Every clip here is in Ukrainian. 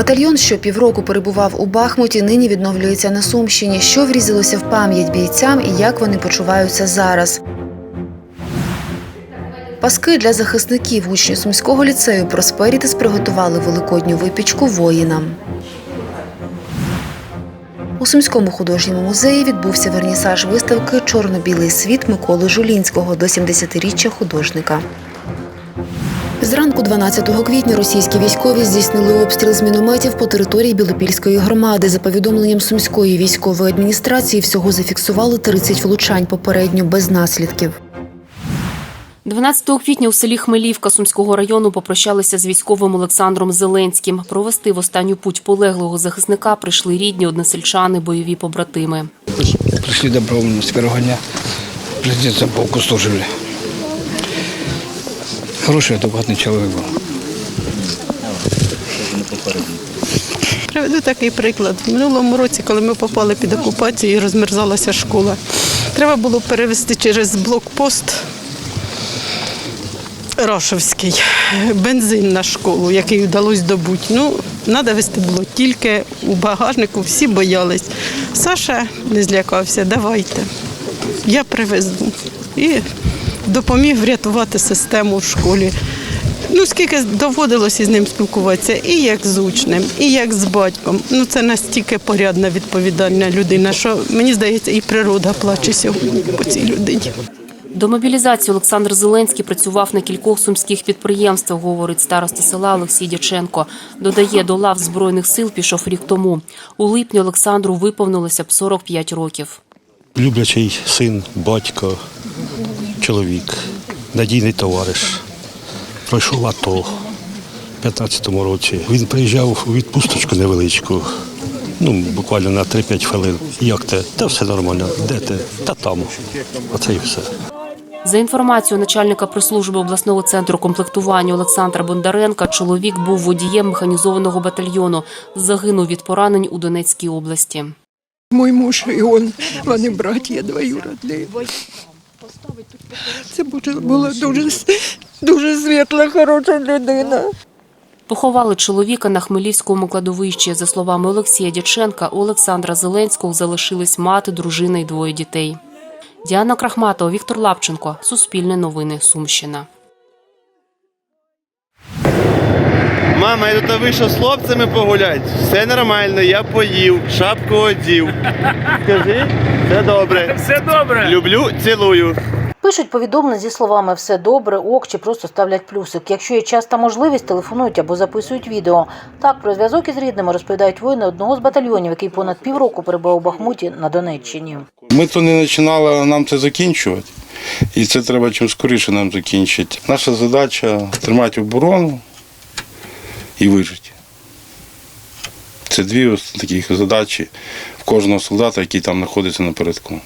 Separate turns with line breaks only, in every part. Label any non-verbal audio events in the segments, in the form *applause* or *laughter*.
Батальйон, що півроку перебував у Бахмуті, нині відновлюється на Сумщині. Що врізалося в пам'ять бійцям і як вони почуваються зараз. Паски для захисників учні Сумського ліцею Просперітис приготували великодню випічку воїнам. У Сумському художньому музеї відбувся вернісаж виставки Чорно-білий світ Миколи Жулінського до 70-річчя художника. Зранку 12 квітня російські військові здійснили обстріл з мінометів по території Білопільської громади. За повідомленням Сумської військової адміністрації, всього зафіксували 30 влучань попередньо без наслідків.
12 квітня у селі Хмелівка Сумського району попрощалися з військовим Олександром Зеленським. Провести в останню путь полеглого захисника прийшли рідні односельчани, бойові побратими.
Пришли добровольно с первого дня. Президентом полку служили. Хороший, адекватный человек был.
Приведу такий приклад. В минулому році, коли ми попали під окупацію і розмерзалася школа, треба було перевезти через блокпост Рашовський бензин на школу, який вдалося добути. Ну, треба вести було тільки у багажнику, всі боялись. Саша не злякався, давайте. Я привезу. І допоміг врятувати систему в школі. Ну, скільки доводилося з ним спілкуватися, і як з учнем, і як з батьком. Ну, це настільки порядна, відповідальна людина, що мені здається, і природа плаче сьогодні по цій людині.
До мобілізації Олександр Зеленський працював на кількох сумських підприємствах, говорить староста села Олексій Дяченко. Додає, до лав Збройних сил пішов рік тому. У липні Олександру виповнилося б 45 років.
люблячий син, батько, чоловік, надійний товариш. Пройшов АТО в 15-му році. Він приїжджав у відпусточку невеличку, ну, буквально на 3-5 хвилин. Як те? Та все нормально. Де ти? Та там. Оце і все.
За інформацією начальника прес-служби обласного центру комплектування Олександра Бондаренка, чоловік був водієм механізованого батальйону. Загинув від поранень у Донецькій області.
Мой муж і он, вони браття двоюродні. Це буде- була дуже, дуже світла, хороша людина.
Поховали чоловіка на Хмелівському кладовищі. За словами Олексія Дяченка, у Олександра Зеленського залишились мати, дружина і двоє дітей. Діана Крахматова, Віктор Лапченко. Суспільне новини. Сумщина.
Мама, я тут вийшов з хлопцями погулять. Все нормально, я поїв, шапку одів. Скажи, все добре. *laughs* Все добре. Люблю, цілую.
Пишуть повідомлення зі словами все добре, ок чи просто ставлять плюсик. Якщо є час та можливість, телефонують або записують відео. Так про зв'язок із рідними розповідають воїни одного з батальйонів, який понад півроку перебував у Бахмуті на Донеччині.
Ми то не починали, а нам це закінчувати. І це треба чим скоріше нам закінчити. Наша задача тримати оборону і вижити. Це дві ось таких задачі в кожного солдата, який там знаходиться напередку.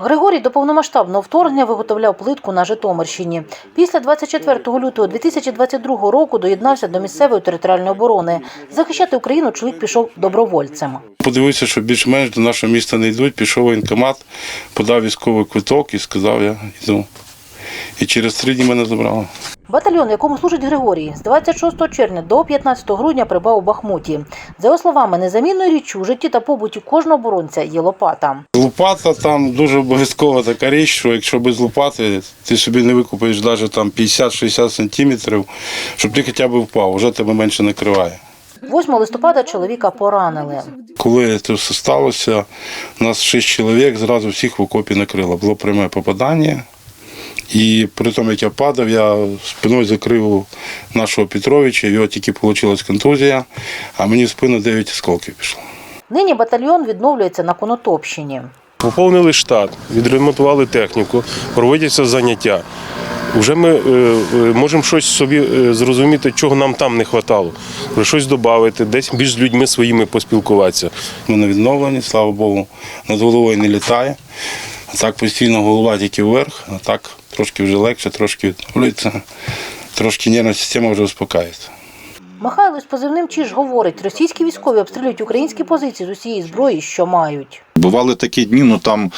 Григорій до повномасштабного вторгнення виготовляв плитку на Житомирщині. Після 24 лютого 2022 року доєднався до місцевої територіальної оборони. Захищати Україну чоловік пішов добровольцем.
Подивився, що більш-менш до нашого міста не йдуть, пішов воєнкомат, подав військовий квиток і сказав, я йду. І через три дні мене забрали.
Батальйон, якому служить Григорій, з 26 червня до 15 грудня прибав у Бахмуті. За його словами, незамінною річчю у житті та побуті кожного оборонця є лопата.
Лопата там дуже обов'язкова така річ, що якщо без лопати ти собі не викупиш навіть там 50-60 сантиметрів, щоб ти хоча б впав, вже тебе менше накриває.
8 листопада чоловіка поранили.
Коли це все сталося, нас шість чоловік зразу всіх в окопі накрило. Було пряме попадання. І при тому, як я падав, я спиною закрив нашого Петровича, його тільки вийшла контузія, а мені в спину 9 осколків пішло.
Нині батальйон відновлюється на Конотопщині.
Поповнили штат, відремонтували техніку, проводяться заняття. Вже ми е, е, можемо щось собі е, зрозуміти, чого нам там не вистачало. Щось додати, десь більш з людьми своїми поспілкуватися.
Ми на відновленні, слава Богу, над головою не літає. А так постійно голова тільки вверх, а так трошки вже легше, трошки відновлюється, трошки нервна система вже успокається.
Михайло з позивним Чіж говорить, російські військові обстрілюють українські позиції з усієї зброї, що мають.
Бували такі дні, ну там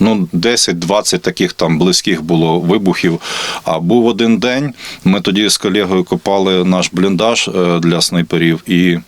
ну 10-20 таких там близьких було вибухів. А був один день. Ми тоді з колегою копали наш бліндаж е, для снайперів і.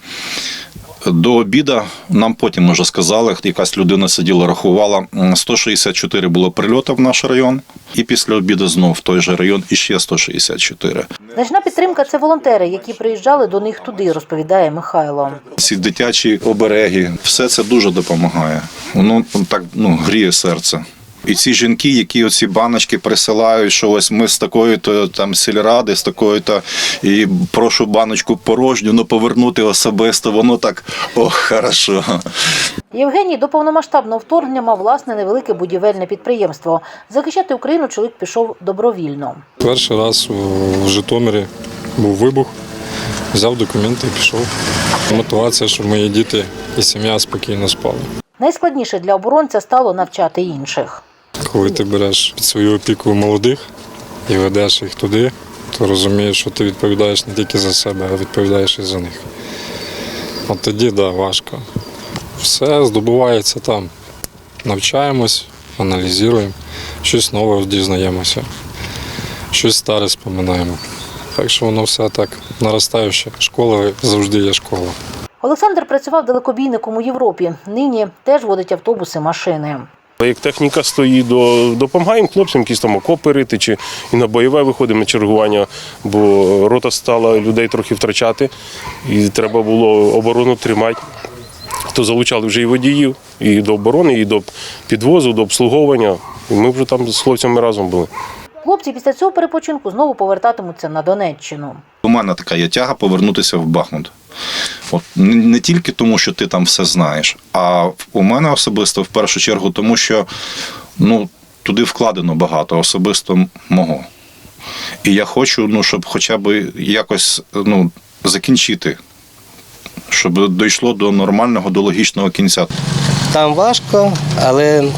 До обіда нам потім вже сказали, якась людина сиділа, рахувала. м, 164 було прильотів в наш район, і після обіду знов в той же район іще 164.
Значна підтримка це волонтери, які приїжджали до них туди, розповідає Михайло.
Ці дитячі обереги, все це дуже допомагає. Воно так ну, гріє серце. І ці жінки, які оці баночки присилають, що ось ми з такої то там сільради, з такої то і прошу баночку порожню, ну повернути особисто, воно так ох, хорошо.
Євгеній до повномасштабного вторгнення мав власне невелике будівельне підприємство. Захищати Україну чоловік пішов добровільно.
Перший раз в Житомирі був вибух, взяв документи і пішов. Мотивація, щоб мої діти і сім'я спокійно спали.
Найскладніше для оборонця стало навчати інших.
Коли ти береш під свою опіку молодих і ведеш їх туди, то розумієш, що ти відповідаєш не тільки за себе, а відповідаєш і за них. От тоді, так, да, важко. Все здобувається там. Навчаємось, аналізуємо, щось нове дізнаємося, щось старе споминаємо. Так що воно все так наростаюче. Школа завжди є школа.
Олександр працював далекобійником у Європі. Нині теж водить автобуси, машини.
Як техніка стоїть, допомагаємо хлопцям, якісь там окопи рити, чи і на бойове виходимо на чергування, бо рота стала людей трохи втрачати, і треба було оборону тримати. То залучали вже і водіїв, і до оборони, і до підвозу, до обслуговування. І ми вже там з хлопцями разом були.
Хлопці після цього перепочинку знову повертатимуться на Донеччину.
У мене така є тяга повернутися в Бахмут. От не тільки тому, що ти там все знаєш, а у мене особисто в першу чергу, тому що ну, туди вкладено багато, особисто мого. І я хочу, ну, щоб хоча б якось ну, закінчити, щоб дійшло до нормального, до логічного кінця.
Там важко, але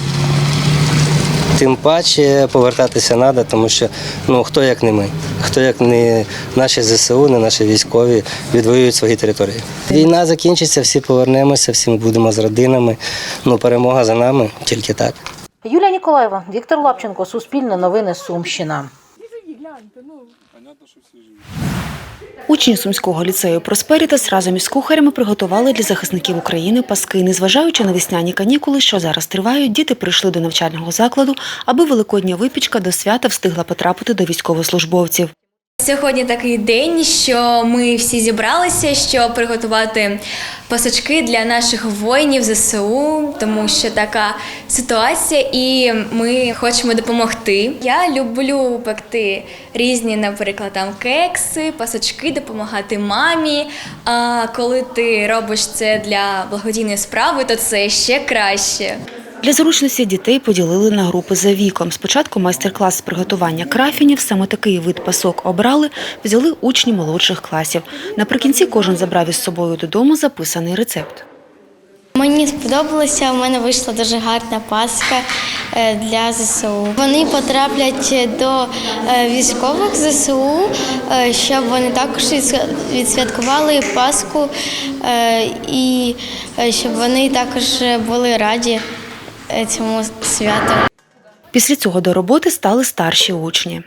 тим паче повертатися треба, тому що ну хто як не ми, хто як не наші ЗСУ, не наші військові відвоюють свої території. Війна закінчиться, всі повернемося, всі ми будемо з родинами. Ну перемога за нами, тільки так.
Юлія Ніколаєва, Віктор Лапченко, Суспільне новини, Сумщина.
Учні сумського ліцею Просперітас разом із кухарями приготували для захисників України паски. Незважаючи на весняні канікули, що зараз тривають, діти прийшли до навчального закладу, аби великодня випічка до свята встигла потрапити до військовослужбовців.
Сьогодні такий день, що ми всі зібралися, щоб приготувати пасочки для наших воїнів ЗСУ, тому що така ситуація, і ми хочемо допомогти. Я люблю пекти різні, наприклад, там кекси, пасочки, допомагати мамі. А коли ти робиш це для благодійної справи, то це ще краще.
Для зручності дітей поділили на групи за віком. Спочатку майстер-клас з приготування крафінів, саме такий вид пасок обрали, взяли учні молодших класів. Наприкінці кожен забрав із собою додому записаний рецепт.
Мені сподобалося, у мене вийшла дуже гарна паска е, для ЗСУ. Вони потраплять до е, військових ЗСУ, е, щоб вони також відсвяткували Пасху і щоб вони також були раді цьому святу.
Після цього до роботи стали старші учні.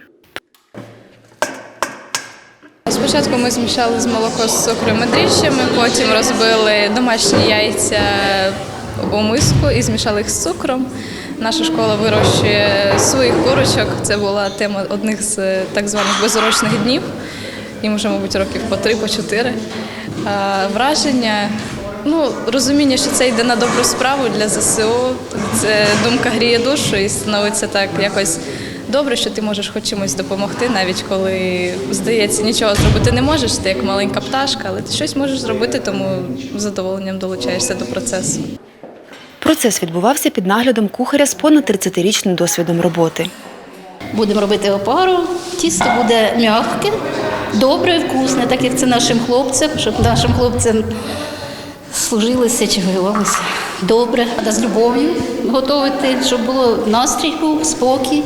Спочатку ми змішали з молоко з цукром і дріжджами, потім розбили домашні яйця у миску і змішали їх з цукром. Наша школа вирощує своїх курочок. Це була тема одних з е, так званих безурочних днів. Їм вже, мабуть, років по три, по чотири. Враження, ну, розуміння, що це йде на добру справу для ЗСУ. Це думка гріє душу і становиться так якось добре, що ти можеш хоч чимось допомогти, навіть коли здається, нічого зробити не можеш. Ти як маленька пташка, але ти щось можеш зробити, тому з задоволенням долучаєшся до процесу.
Процес відбувався під наглядом кухаря з понад 30-річним досвідом роботи.
Будемо робити опару. Тісто буде м'яке, добре, вкусне, так як це нашим хлопцям, щоб нашим хлопцям служилося чи воювалося добре, та з любов'ю готувати, щоб було настрій був, спокій,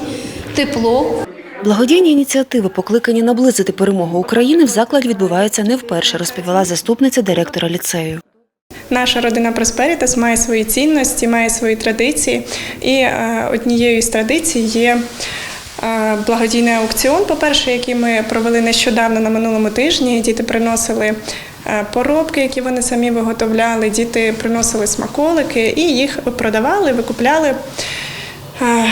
тепло.
Благодійні ініціативи, покликані наблизити перемогу України, в закладі відбуваються не вперше, розповіла заступниця директора ліцею.
Наша родина Просперітас має свої цінності, має свої традиції. І е, однією з традицій є е, благодійний аукціон, по-перше, який ми провели нещодавно на минулому тижні. Діти приносили поробки, які вони самі виготовляли, діти приносили смаколики і їх продавали, викупляли. Е,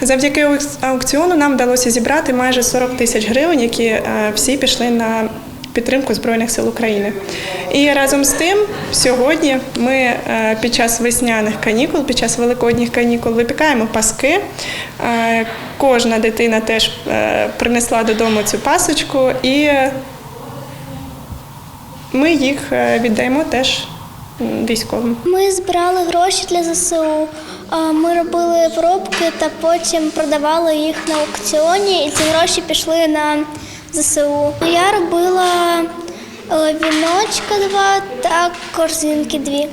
Завдяки аукціону нам вдалося зібрати майже 40 тисяч гривень, які е, всі пішли на підтримку Збройних сил України. І разом з тим, сьогодні ми е, під час весняних канікул, під час великодніх канікул випікаємо паски. Е, Кожна дитина теж е, принесла додому цю пасочку, і ми їх е, віддаємо теж військовим.
Ми збирали гроші для ЗСУ. Ми робили пробки та потім продавали їх на аукціоні, і ці гроші пішли на ЗСУ. Я робила е, віночка два та корзинки дві.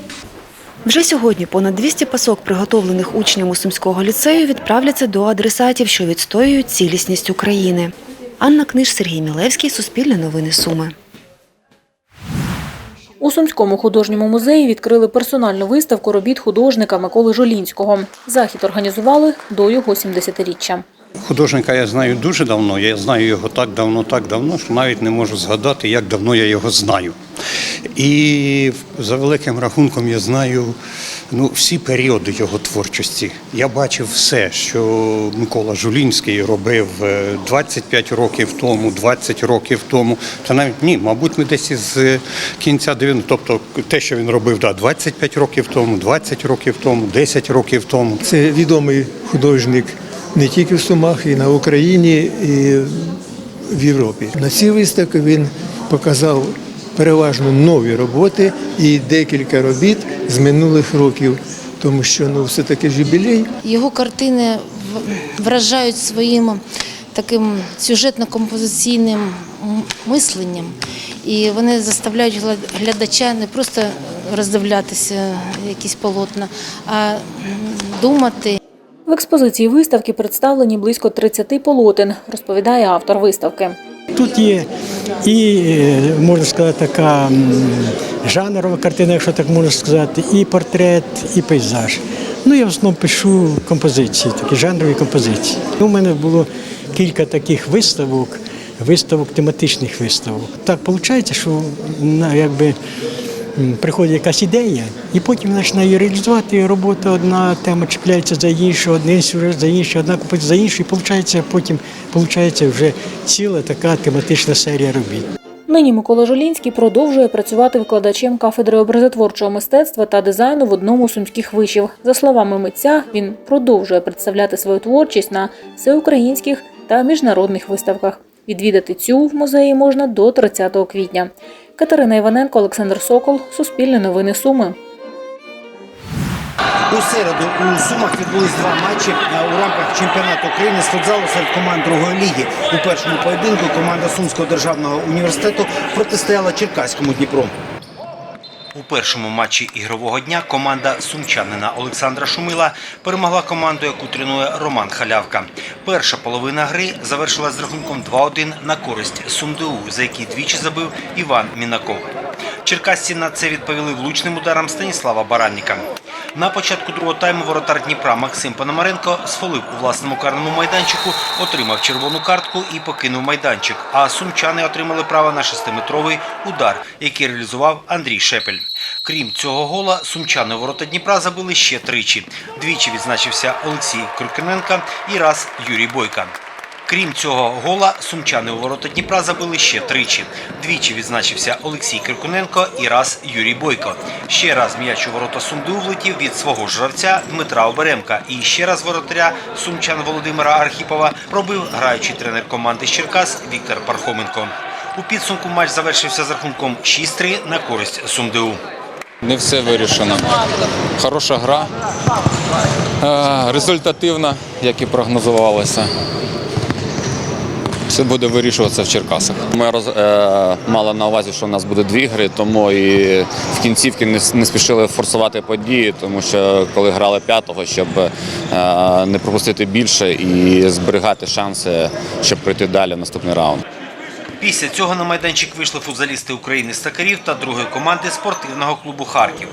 Вже сьогодні понад 200 пасок, приготовлених учнями Сумського ліцею, відправляться до адресатів, що відстоюють цілісність України. Анна Книж, Сергій Мілевський, Суспільне новини Суми.
У Сумському художньому музеї відкрили персональну виставку робіт художника Миколи Жолінського. Захід організували до його 70-річчя.
Художника я знаю дуже давно. Я знаю його так давно, так давно, що навіть не можу згадати, як давно я його знаю. І за великим рахунком я знаю ну, всі періоди його творчості. Я бачив все, що Микола Жулінський робив е, 25 років тому, 20 років тому. Та навіть ні, мабуть, ми десь із кінця 90 тобто те, що він робив да, 25 років тому, 20 років тому, 10 років тому.
Це відомий художник не тільки в Сумах, і на Україні, і в Європі. На цій виставці він показав переважно нові роботи і декілька робіт з минулих років, тому що ну, все-таки ж юбілей.
Його картини вражають своїм таким сюжетно-композиційним мисленням. І вони заставляють глядача не просто роздивлятися якісь полотна, а думати.
В експозиції виставки представлені близько 30 полотен, розповідає автор виставки.
Тут є і, е, можна сказати, така жанрова картина, якщо так можна сказати, і портрет, і пейзаж. Ну, я в основному пишу композиції, такі жанрові композиції. У мене було кілька таких виставок, виставок, тематичних виставок. Так виходить, що якби, приходить якась ідея, і потім починає реалізувати, і робота одна тема чіпляється за іншу, один сюжет за іншу, одна композиція за іншу, і виходить, потім виходить вже ціла така тематична серія робіт.
Нині Микола Жолінський продовжує працювати викладачем кафедри образотворчого мистецтва та дизайну в одному з сумських вишів. За словами митця, він продовжує представляти свою творчість на всеукраїнських та міжнародних виставках. Відвідати цю в музеї можна до 30 квітня. Катерина Іваненко, Олександр Сокол, Суспільне новини Суми.
У середу у Сумах відбулись два матчі у рамках чемпіонату України з футзалу серед команд другої ліги. У першому поєдинку команда Сумського державного університету протистояла Черкаському Дніпру. У першому матчі ігрового дня команда сумчанина Олександра Шумила перемогла команду, яку тренує Роман Халявка. Перша половина гри завершилась з рахунком 2-1 на користь СумДУ, за який двічі забив Іван Мінаков. Черкасці на це відповіли влучним ударом Станіслава Баранніка. На початку другого тайму воротар Дніпра Максим Пономаренко сфолив у власному карному майданчику, отримав червону картку і покинув майданчик. А сумчани отримали право на шестиметровий удар, який реалізував Андрій Шепель. Крім цього гола, сумчани ворота Дніпра забили ще тричі. Двічі відзначився Олексій Крукененко і раз Юрій Бойка. Крім цього гола, сумчани у ворота Дніпра забили ще тричі. Двічі відзначився Олексій Киркуненко і раз Юрій Бойко. Ще раз м'яч у ворота Сумду влетів від свого ж гравця Дмитра Оберемка. І ще раз воротаря сумчан Володимира Архіпова пробив граючий тренер команди з Черкас Віктор Пархоменко. У підсумку матч завершився з рахунком 6-3 на користь СумДУ.
Не все вирішено. Хороша гра, е, результативна, як і прогнозувалося. Це буде вирішуватися в Черкасах. Ми роз, е, мали на увазі, що у нас буде дві гри, тому і в кінцівки не, не спішили форсувати події, тому що коли грали п'ятого, щоб е, не пропустити більше і зберігати шанси, щоб пройти далі в наступний раунд.
Після цього на майданчик вийшли футзалісти України з Такарів та другої команди спортивного клубу Харків.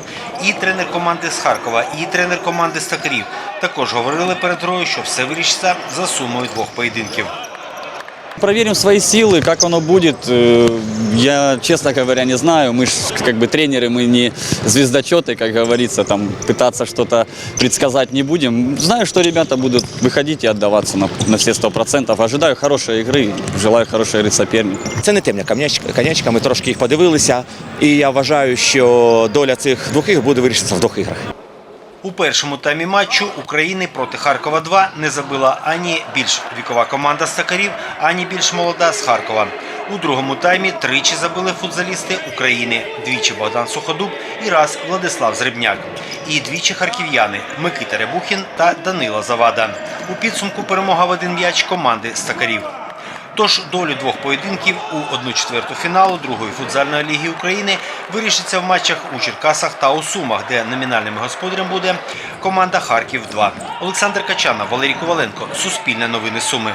І тренер команди з Харкова, і тренер команди з Такарів також говорили перед грою, що все вирішиться за сумою двох поєдинків.
Проверим свои силы, как оно будет. э, Я, честно говоря, не знаю. Мы ж как бы тренеры, мы не звездочеты, как говорится, там пытаться что-то предсказать не будем. Знаю, что ребята будут выходить и отдаваться на, на все сто процентов. Ожидаю хорошей игры, желаю хорошей игры сопернику.
Це не темна конячка, конячка. Ми трошки їх подивилися, і я вважаю, що доля цих двох ігр буде вирішитися в двох іграх.
У першому таймі матчу України проти Харкова 2 не забила ані більш вікова команда з Такарів, ані більш молода з Харкова. У другому таймі тричі забили футзалісти України. Двічі Богдан Суходуб і раз Владислав Зрибняк. І двічі харків'яни Микита Рябухін та Данила Завада. У підсумку перемога в один м'яч команди з Такарів. Тож долю двох поєдинків у одну четверту фіналу другої футзальної ліги України вирішиться в матчах у Черкасах та у Сумах, де номінальним господарем буде команда Харків 2 Олександр Качана, Валерій Коваленко, Суспільне новини Суми.